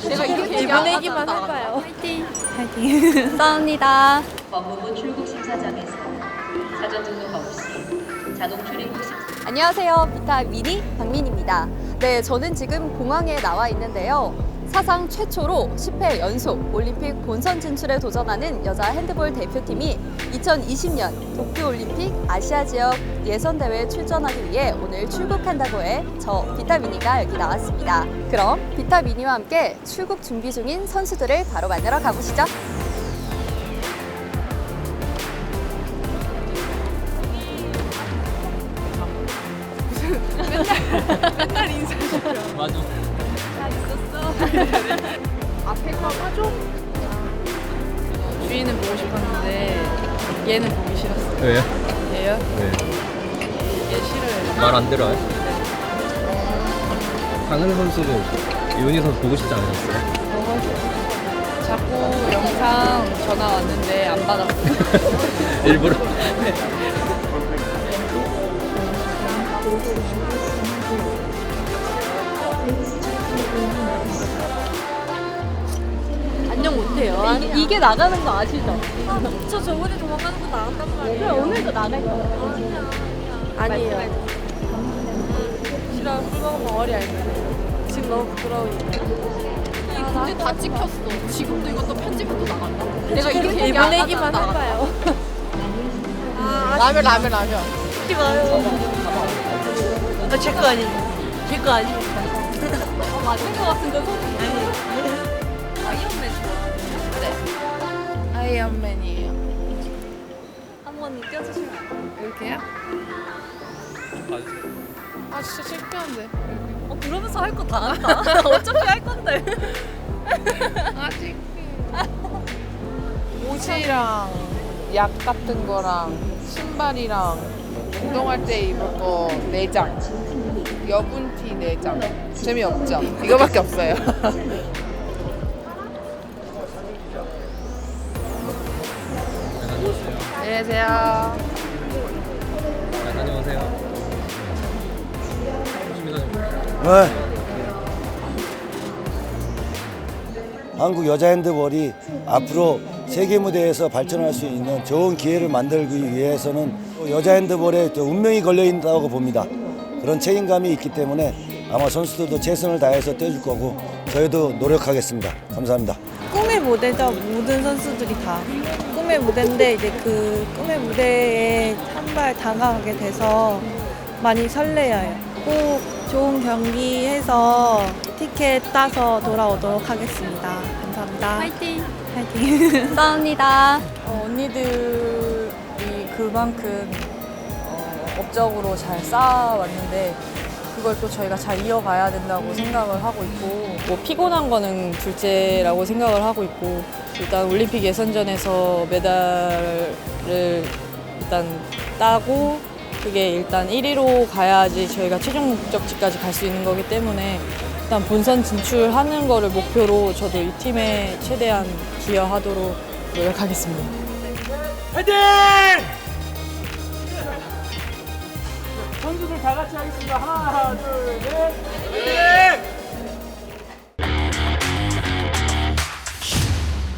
제가 이렇게 보내기만 해봐요 화이팅. 화이팅. 감사합니다. 법무부 출국 심사장에서 사전 등록 없이 자동 출입국 심사 안녕하세요. 비타 미니 박민입니다. 네 저는 지금 공항에 나와 있는데요. 사상 최초로 10회 연속 올림픽 본선 진출에 도전하는 여자 핸드볼 대표팀이 2020년 도쿄올림픽 아시아 지역 예선대회에 출전하기 위해 오늘 출국한다고 해 저 비타미니가 여기 나왔습니다. 그럼 비타미니와 함께 출국 준비 중인 선수들을 바로 만나러 가보시죠. 맞아. 앞에 거 하죠? 주인은 보고 싶었는데 얘는 보기 싫었어. 왜요? 얘요? 왜? 얘 싫어요. 말 안 들어요? 강은 선수도 이훈희 선수 보고 싶지 않으셨어요? 자꾸 영상 전화 왔는데 안 받았어. 일부러? 안녕 못해요. 이, 게 나가는 거 아시죠? 저 저번에 도망가는 거 나왔단 말이에요. 그래, 오늘도 나갈 거예요. 아니에요. 싫어. 술 먹으면 어리 알면 지금 너무 부끄러우니까. 근데 다 찍혔어. 지금도 이것도 편집해도 나간다. 내가 이렇게 얘기 안 보내기만 할까요? 아, 라면 라면 라면. 하지 마요. 아, 제거 아니에요. 제거 아니에요. 어, 거 같은데 손. 아이 아이언맨이에요. 한번 껴주시면 안 돼요? 이렇게요? 아 진짜 창피한데. 어, 그러면서 할 거 다 한다. 어차피 할 건데. 아 창피해. 옷이랑 약 같은 거랑 신발이랑 운동할 때 입을 거 내장. 여분티 내장. 재미없죠? 이거밖에 없어요. 계세요. 잘 다녀오세요. 네. 한국 여자 핸드볼이 앞으로 세계 무대에서 발전할 수 있는 좋은 기회를 만들기 위해서는 여자 핸드볼에 또 운명이 걸려 있다고 봅니다. 그런 책임감이 있기 때문에 아마 선수들도 최선을 다해서 뛰어줄 거고 저희도 노력하겠습니다. 감사합니다. 무대죠. 모든 선수들이 다 꿈의 무대인데 이제 그 꿈의 무대에 한 발 다가가게 돼서 많이 설레어요. 꼭 좋은 경기 해서 티켓 따서 돌아오도록 하겠습니다. 감사합니다. 화이팅. 파이팅. 감사합니다. 어, 언니들이 그만큼 어, 업적으로 잘 쌓아왔는데 그걸 또 저희가 잘 이어가야 된다고 생각을 하고 있고 뭐 피곤한 거는 둘째라고 생각을 하고 있고 일단 올림픽 예선전에서 메달을 일단 따고 그게 일단 1위로 가야지 저희가 최종 목적지까지 갈 수 있는 거기 때문에 일단 본선 진출하는 거를 목표로 저도 이 팀에 최대한 기여하도록 노력하겠습니다. 선수들 다 같이 하겠습니다. 하나, 둘, 셋.